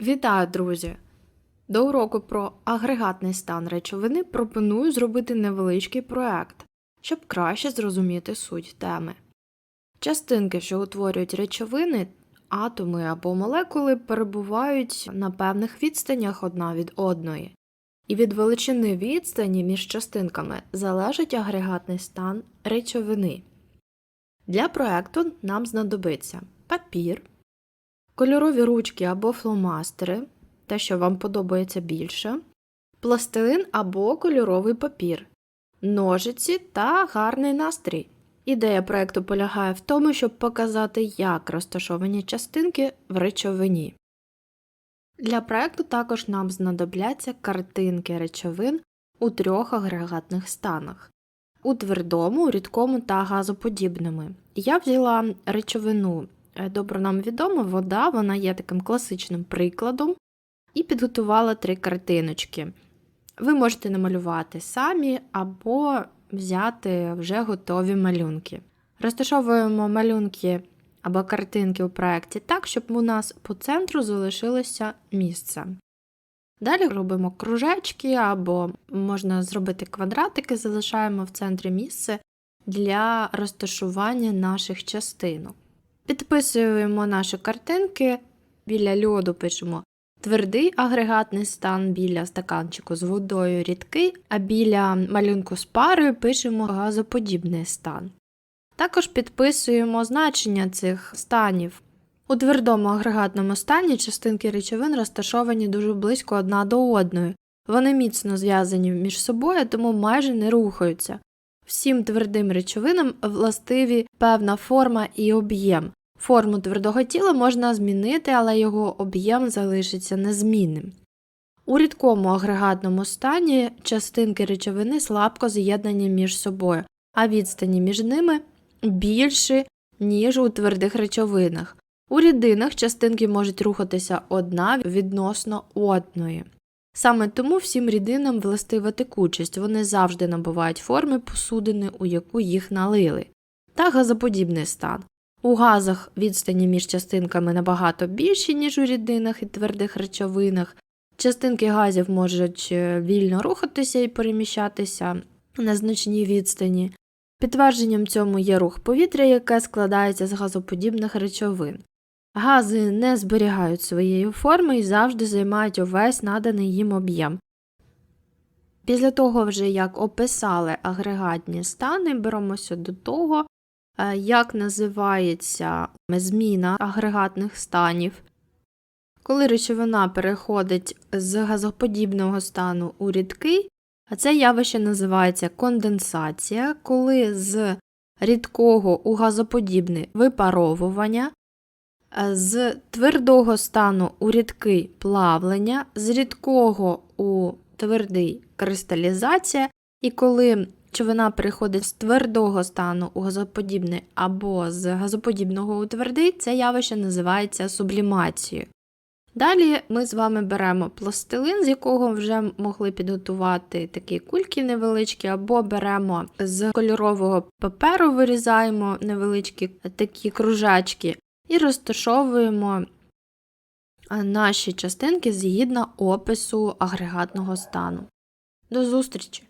Вітаю, друзі! До уроку про агрегатний стан речовини пропоную зробити невеличкий проект, щоб краще зрозуміти суть теми. Частинки, що утворюють речовини, атоми або молекули, перебувають на певних відстанях одна від одної, і від величини відстані між частинками залежить агрегатний стан речовини. Для проекту нам знадобиться папір, кольорові ручки або фломастери, те, що вам подобається більше, пластилин або кольоровий папір, ножиці та гарний настрій. Ідея проекту полягає в тому, щоб показати, як розташовані частинки в речовині. Для проекту також нам знадобляться картинки речовин у трьох агрегатних станах у твердому, рідкому та газоподібними. Я взяла речовину добре нам відомо, вода, вона є таким класичним прикладом, і підготувала три картиночки. Ви можете намалювати самі або взяти вже готові малюнки. Розташовуємо малюнки або картинки у проєкті так, щоб у нас по центру залишилося місце. Далі робимо кружечки або можна зробити квадратики, залишаємо в центрі місце для розташування наших частинок. Підписуємо наші картинки, біля льоду пишемо твердий агрегатний стан, біля стаканчику з водою рідкий, а біля малюнку з парою пишемо газоподібний стан. Також підписуємо значення цих станів. У твердому агрегатному стані частинки речовин розташовані дуже близько одна до одної. Вони міцно зв'язані між собою, тому майже не рухаються. Всім твердим речовинам властиві певна форма і об'єм. Форму твердого тіла можна змінити, але його об'єм залишиться незмінним. У рідкому агрегатному стані частинки речовини слабко з'єднані між собою, а відстані між ними більші, ніж у твердих речовинах. У рідинах частинки можуть рухатися одна відносно одної. Саме тому всім рідинам властива текучість, вони завжди набувають форми посудини, у яку їх налили, та газоподібний стан. У газах відстані між частинками набагато більші, ніж у рідинах і твердих речовинах. Частинки газів можуть е, вільно рухатися і переміщатися на значній відстані. Підтвердженням цьому є рух повітря, яке складається з газоподібних речовин. Гази не зберігають своєї форми і завжди займають увесь наданий їм об'єм. Після того, вже як описали агрегатні стани, беремося до того, е, як називається зміна агрегатних станів. Коли речовина переходить з газоподібного стану у рідкий, а це явище називається конденсація, коли з рідкого у газоподібний випаровування, з твердого стану у рідкий плавлення, з рідкого у твердий кристалізація, і коли човина переходить з твердого стану у газоподібний або з газоподібного у твердий, це явище називається сублімацією. Далі ми з вами беремо пластилин, з якого вже могли підготувати такі кульки невеличкі, або беремо з кольорового паперу, вирізаємо невеличкі такі кружачки і розташовуємо наші частинки згідно опису агрегатного стану. До зустрічі!